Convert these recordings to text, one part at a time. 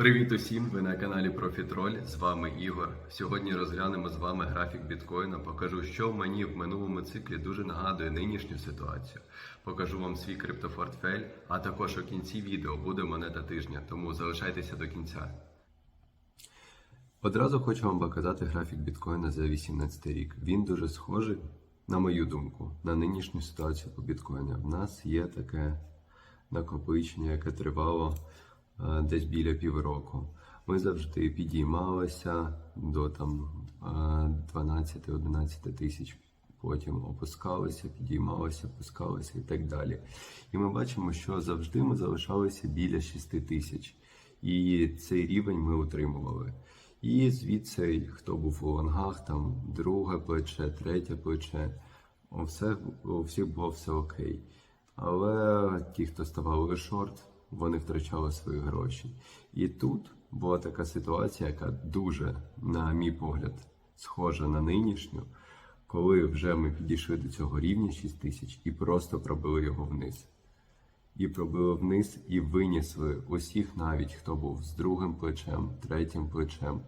Привіт усім! Ви на каналі Профітроль. З вами Ігор. Сьогодні розглянемо з вами графік біткоїна. Покажу, що мені в минулому циклі дуже нагадує нинішню ситуацію. Покажу вам свій криптопортфель, а також у кінці відео буде монета тижня, тому залишайтеся до кінця. Одразу хочу вам показати графік біткоїна за 18 рік. Він дуже схожий, на мою думку, на нинішню ситуацію по біткоїну. В нас є таке накопичення, яке тривало десь біля півроку. Ми завжди підіймалися до там е, 12-11 тисяч. Потім опускалися, підіймалися, опускалися і так далі. І ми бачимо, що завжди ми залишалися біля 6 тисяч. І цей рівень ми утримували. І звідси, хто був у лонгах, там друге плече, третє плече, все, у всіх було все окей. Але ті, хто ставали шорт, вони втрачали свої гроші. І тут була така ситуація, яка дуже, на мій погляд, схожа на нинішню, коли вже ми підійшли до цього рівня 6 тисяч і просто пробили його вниз. І пробили вниз і винесли усіх, навіть хто був з другим плечем, третім плечем,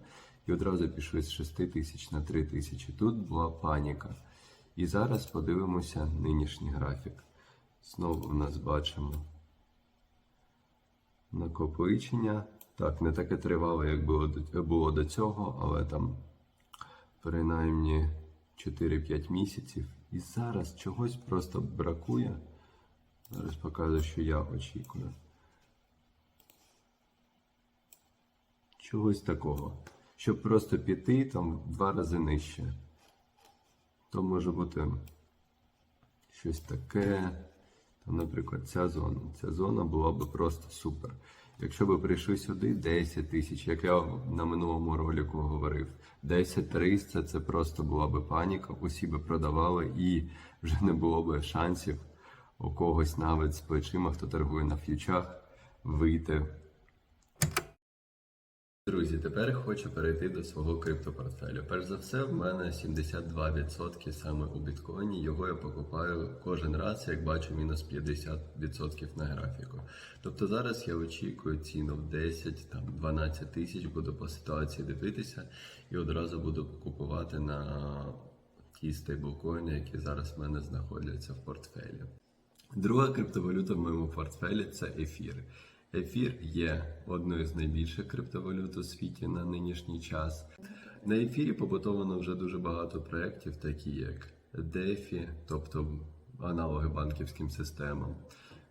і одразу пішли з 6 тисяч на 3 тисячі. Тут була паніка. І зараз подивимося нинішній графік. Знову в нас бачимо накопичення. Так, не таке тривало, як було до цього, але там принаймні 4-5 місяців. І зараз чогось просто бракує. Зараз показую, що я очікую. Чогось такого. Щоб просто піти там в два рази нижче. То може бути щось таке. Там, наприклад, ця зона. Ця зона була б просто супер. Якщо б прийшли сюди 10 тисяч, як я на минулому ролику говорив, 10 300 це просто була би паніка, усі би продавали і вже не було би шансів у когось навіть з плечима, хто торгує на ф'ючах, вийти. Друзі, тепер хочу перейти до свого криптопортфелю. Перш за все, в мене 72% саме у біткоїні. Його я покупаю кожен раз, як бачу, мінус 50% на графіку. Тобто зараз я очікую ціну в 10 там 12 тисяч, буду по ситуації дивитися і одразу буду купувати на ті стейблкоїни, які зараз в мене знаходяться в портфелі. Друга криптовалюта в моєму портфелі це ефір. Ефір є одною з найбільших криптовалют у світі на нинішній час. На ефірі побудовано вже дуже багато проєктів, такі як DeFi, тобто аналоги банківським системам.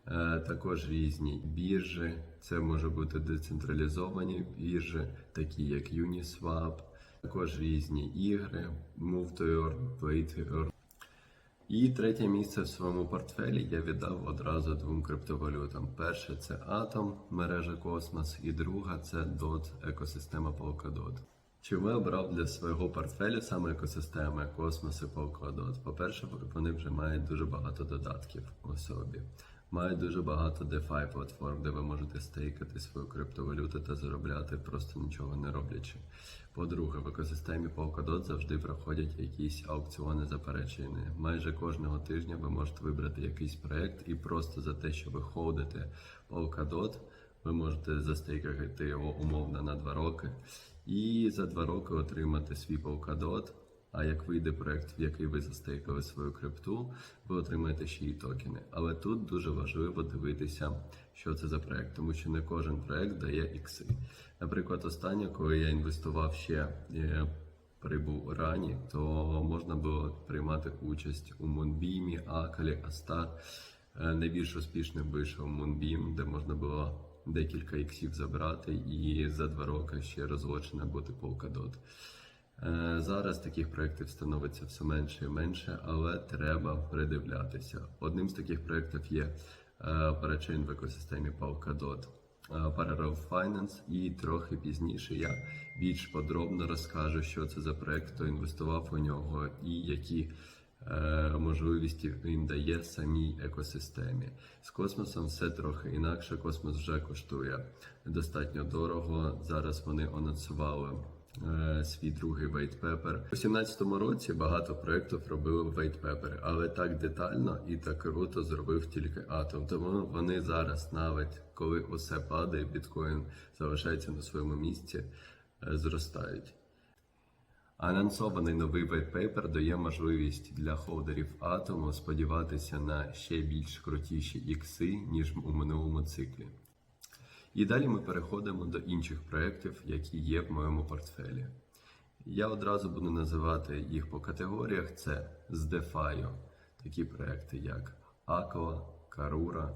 Е, Також різні біржі, це може бути децентралізовані біржі, такі як Uniswap, також різні ігри, Move to Earn, Play to Earn. І третє місце в своєму портфелі я віддав одразу двом криптовалютам. Перше це Atom, мережа Космос, і друга це DOT, екосистема Polkadot. Чому я обрав для свого портфелю саме екосистеми Космос і Polkadot? По-перше, вони вже мають дуже багато додатків у собі. Мають дуже багато DeFi платформ, де ви можете стейкати свою криптовалюту та заробляти, просто нічого не роблячи. По-друге, в екосистемі Polkadot завжди проходять якісь аукціони заперечення. Майже кожного тижня ви можете вибрати якийсь проект і просто за те, що ви холдите Polkadot, ви можете застейкати його умовно на 2 роки і за 2 роки отримати свій Polkadot. А як вийде проект, в який ви застейкали свою крипту, ви отримаєте ще й токени. Але тут дуже важливо дивитися, що це за проект, тому що не кожен проект дає ікси. Наприклад, останнє, коли я інвестував ще е, прибув рані, то можна було приймати участь у Moonbeam, Акалі, Астар. Е, Найбільш успішним вийшов Moonbeam, де можна було декілька іксів забрати і за два роки ще розлочена бути Polkadot. Е, Зараз таких проєктів становиться все менше і менше, але треба придивлятися. Одним з таких проєктів є е, парачейн в екосистемі Polkadot, е, Parallel Finance, і трохи пізніше я більш подробно розкажу, що це за проєкт, хто інвестував у нього і які можливості він дає самій екосистемі. З космосом все трохи інакше. Космос вже коштує достатньо дорого. Зараз вони анонсували свій другий white paper. У 2017 році багато проєктів робили white paper, але так детально і так круто зробив тільки Atom. Тому вони зараз, навіть коли усе падає, біткоін залишається на своєму місці, е, зростають. Анонсований новий white paper дає можливість для холдерів атому сподіватися на ще більш крутіші ікси, ніж у минулому циклі. І далі ми переходимо до інших проєктів, які є в моєму портфелі. Я одразу буду називати їх по категоріях: це з DeFi, такі проекти, як Aqua, Karura,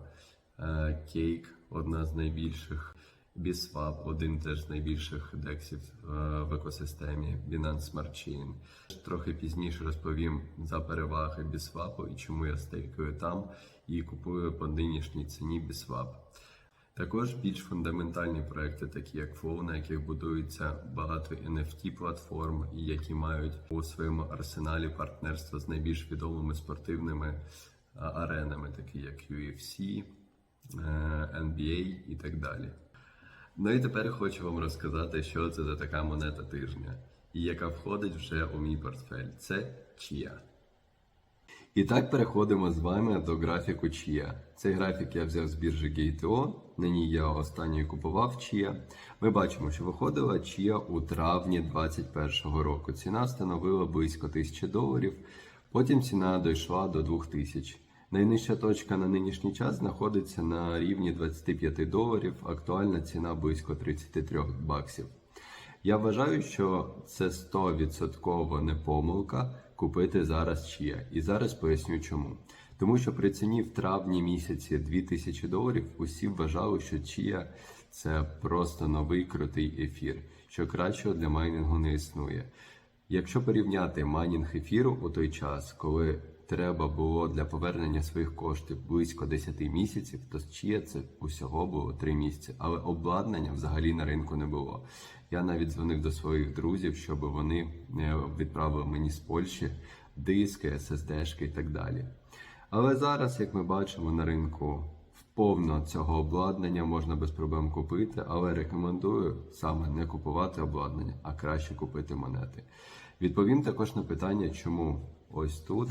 Cake, одна з найбільших, BSwap, один теж з найбільших дексів е, в екосистемі Binance Smart Chain. Трохи пізніше розповім за переваги BSwap і чому я стейкаю там і купую по нинішній ціні BSwap. Також більш фундаментальні проекти, такі як Flow, на яких будується багато NFT платформ, і які мають у своєму арсеналі партнерство з найбільш відомими спортивними аренами, такі як UFC, е, NBA і так далі. Ну і тепер хочу вам розказати, що це за така монета тижня, і яка входить вже у мій портфель. Це Chia. І так переходимо з вами до графіку Chia. Цей графік я взяв з біржі Gate.io, на ній я останньою купував Chia. Ми бачимо, що виходила Chia у травні 2021 року. Ціна становила близько 1000 доларів, потім ціна дійшла до 2000. Найнижча точка на нинішній час знаходиться на рівні 25 доларів, актуальна ціна близько 33 баксів. Я вважаю, що це 100% не помилка купити зараз Чия І зараз поясню чому. Тому що при ціні в травні місяці 2000 доларів усі вважали, що Чия це просто новий крутий ефір, що кращого для майнінгу не існує. Якщо порівняти майнінг ефіру у той час, коли треба було для повернення своїх коштів близько 10 місяців, то Chia це усього було 3 місяці, але обладнання взагалі на ринку не було. Я навіть дзвонив до своїх друзів, щоб вони е, відправили мені з Польщі диски, SSD-шки і так далі. Але зараз, як ми бачимо на ринку, повно цього обладнання можна без проблем купити, але рекомендую саме не купувати обладнання, а краще купити монети. Відповім також на питання, чому ось тут.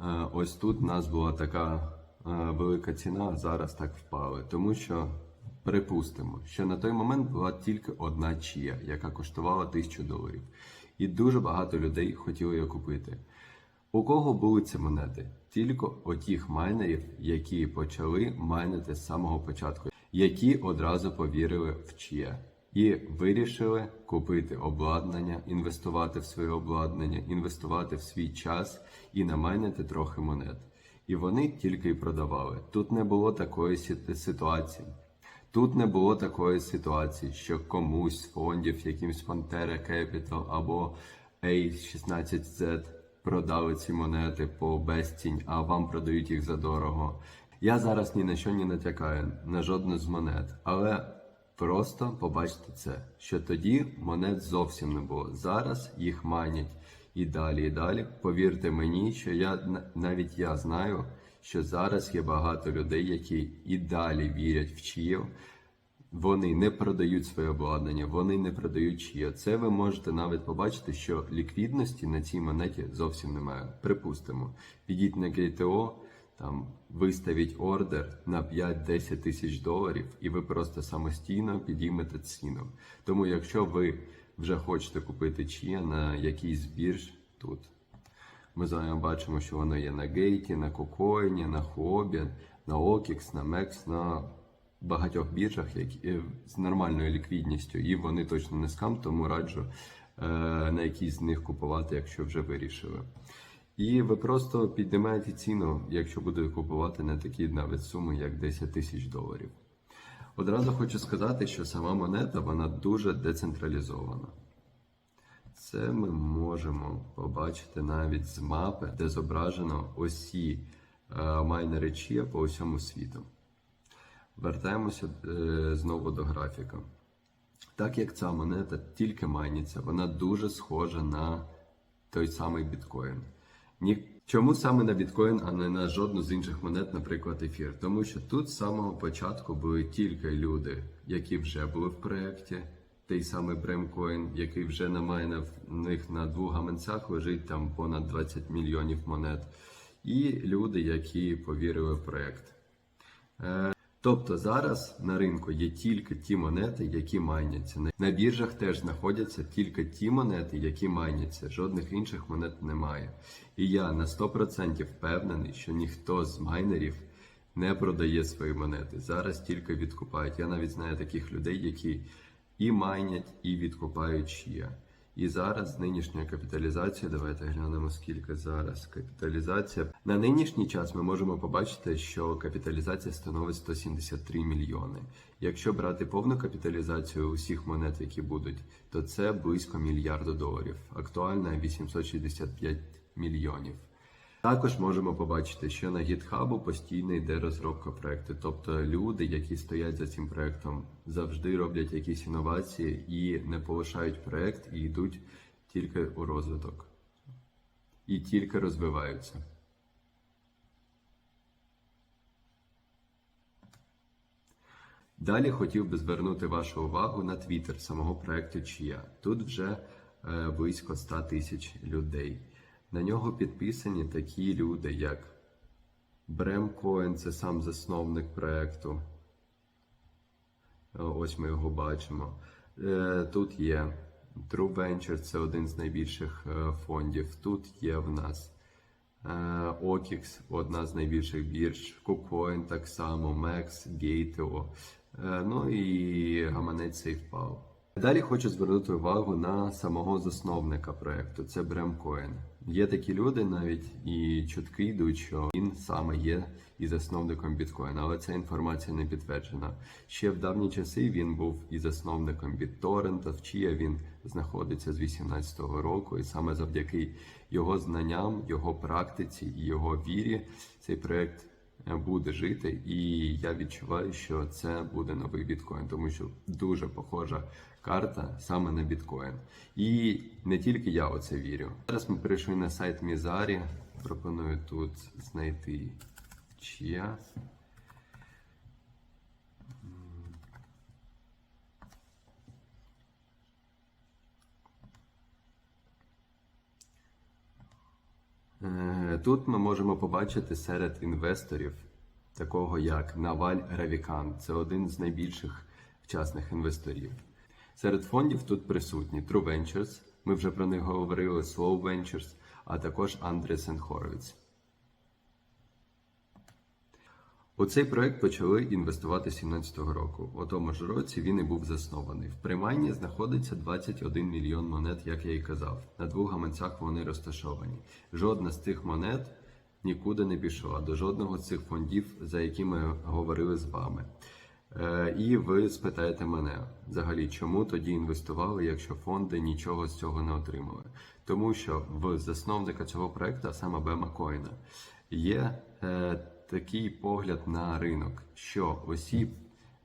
Е, Ось тут у нас була така е, велика ціна, а зараз так впали. Тому що припустимо, що на той момент була тільки одна чия, яка коштувала 1000 доларів. І дуже багато людей хотіли її купити. У кого були ці монети? Тільки отіх майнерів, які почали майнити з самого початку, які одразу повірили в чия. І вирішили купити обладнання, інвестувати в своє обладнання, інвестувати в свій час і намайнити трохи монет. І вони тільки й продавали. Тут не було такої ситуації. Тут не було такої ситуації, що комусь з фондів, якимсь Pantera Capital або A16Z продали ці монети по безцінь, а вам продають їх за дорого. Я зараз ні на що не натякаю, на жодну з монет, але просто побачте це, що тоді монет зовсім не було. Зараз їх манять і далі, і далі. Повірте мені, що я навіть я знаю, що зараз є багато людей, які і далі вірять в Чиїв. Вони не продають своє обладнання, вони не продають чия. Це ви можете навіть побачити, що ліквідності на цій монеті зовсім немає. Припустимо, підіть на GTO, там виставіть ордер на 5-10 тисяч доларів, і ви просто самостійно підіймете ціну. Тому, якщо ви вже хочете купити чия на якийсь бірж тут. Ми з вами бачимо, що воно є на Гейті, на Кокоїні, на Хобі, на OKX, на MEX, на багатьох біржах які, е, з нормальною ліквідністю, і вони точно не скам, тому раджу е, на якійсь з них купувати, якщо вже вирішили. І ви просто піднімаєте ціну, якщо будете купувати на такі навіть суми, як 10 тисяч доларів. Одразу хочу сказати, що сама монета вона дуже децентралізована. Це ми можемо побачити навіть з мапи, де зображено усі е, майнери Chia по усьому світу. Вертаємося е, знову до графіка. Так як ця монета тільки майніться, вона дуже схожа на той самий біткоін. Ні... Чому саме на біткоін, а не на жодну з інших монет, наприклад, ефір? Тому що тут з самого початку були тільки люди, які вже були в проєкті, той самий Бремкоін, який вже на в них на двох гаманцях лежить там понад 20 мільйонів монет, і люди, які повірили в проект. Тобто зараз на ринку є тільки ті монети, які майняться. На біржах теж знаходяться тільки ті монети, які майняться. Жодних інших монет немає. І я на 100% впевнений, що ніхто з майнерів не продає свої монети. Зараз тільки відкупають. Я навіть знаю таких людей, які і майнять, і відкупають ще. І зараз нинішня капіталізація. давайте глянемо скільки зараз капіталізація. На нинішній час ми можемо побачити, що капіталізація становить 173 мільйони. Якщо брати повну капіталізацію усіх монет, які будуть, то це близько мільярду доларів. Актуальна 865 мільйонів. Також можемо побачити, що на GitHub постійно йде розробка проекту. Тобто люди, які стоять за цим проектом, завжди роблять якісь інновації і не полишають проект і йдуть тільки у розвиток. І тільки розвиваються. Далі хотів би звернути вашу увагу на твіттер самого проекту Чия. Тут вже е, близько 100 тисяч людей. На нього підписані такі люди, як Брем Коен, це сам засновник проекту. Е, Ось ми його бачимо. Е, Тут є True Venture, це один з найбільших е, фондів. Тут є в нас OKX, одна з найбільших бірж, KuCoin так само, Max, Gateo, ну і гаманець SafePal. Далі хочу звернути увагу на самого засновника проекту. Це Брем Коен. Є такі люди, навіть і чутки йдуть, що він саме є і засновником біткоїна, але ця інформація не підтверджена. Ще в давні часи він був і засновником BitTorrent, в Чия він знаходиться з 18-го року, і саме завдяки його знанням, його практиці і його вірі цей проект буде жити, і я відчуваю, що це буде новий біткоін, тому що дуже похожа карта саме на біткоін. І не тільки я у це вірю. Зараз ми перейшли на сайт Мізарі. Пропоную тут знайти чия. Тут ми можемо побачити серед інвесторів такого як Наваль Равікан. Це один з найбільших вчасних інвесторів. Серед фондів тут присутні True Ventures, ми вже про них говорили, Slow Ventures, а також Andreessen Horowitz. У цей проект почали інвестувати 17-го року. У тому ж році він і був заснований. В примайні знаходиться 21 мільйон монет, як я і казав. На двох гаманцях вони розташовані. Жодна з цих монет нікуди не пішла до жодного з цих фондів, за які ми говорили з вами. Е, І ви спитаєте мене взагалі, чому тоді інвестували, якщо фонди нічого з цього не отримали? Тому що в засновника цього проекту, саме Бема Коїна, є е, такий погляд на ринок, що усі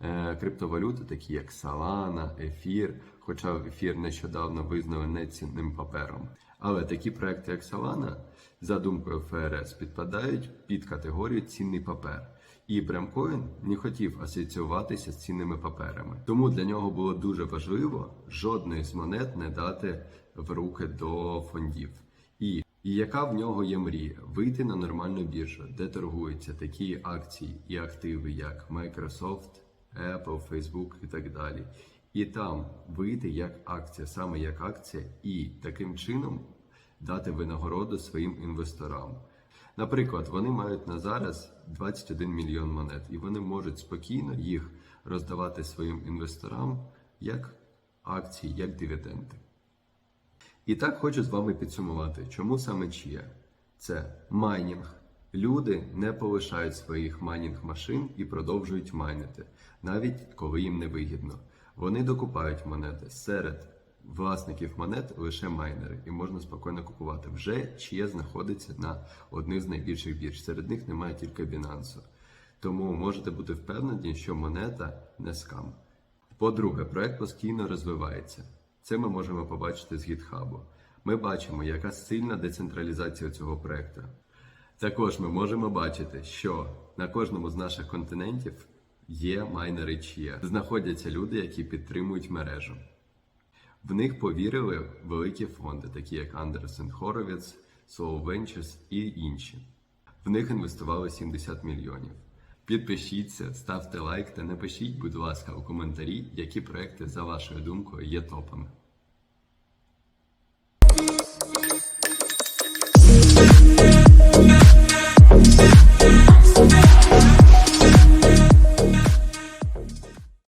е, криптовалюти, такі як Solana, Ефір, хоча ефір нещодавно визнали нецінним папером. Але такі проекти, як Solana, за думкою ФРС, підпадають під категорію цінний папер. І Бремкоін не хотів асоціюватися з цінними паперами. Тому для нього було дуже важливо жодної з монет не дати в руки до фондів. І, яка в нього є мрія? Вийти на нормальну біржу, де торгуються такі акції і активи, як Microsoft, Apple, Facebook і так далі. І там вийти як акція, саме як акція, і таким чином дати винагороду своїм інвесторам. Наприклад, вони мають на зараз 21 мільйон монет, і вони можуть спокійно їх роздавати своїм інвесторам як акції, як дивіденди. І так хочу з вами підсумувати, чому саме Чія? Це майнінг. Люди не полишають своїх майнінг машин і продовжують майнити, навіть коли їм не вигідно. Вони докупають монети серед власників монет лише майнери, і можна спокійно купувати. Вже Чия знаходиться на одних з найбільших бірж. Серед них немає тільки Binance. Тому можете бути впевнені, що монета не скам. По-друге, проект постійно розвивається. Це ми можемо побачити з GitHub. Ми бачимо, яка сильна децентралізація цього проекту. Також ми можемо бачити, що на кожному з наших континентів є майнери Chia. Знаходяться люди, які підтримують мережу. В них повірили великі фонди, такі як Андерсен Хоровіц, Soul Ventures і інші. В них інвестували 70 мільйонів. Підпишіться, ставте лайк та напишіть, будь ласка, у коментарі, які проекти, за вашою думкою, є топами. I'm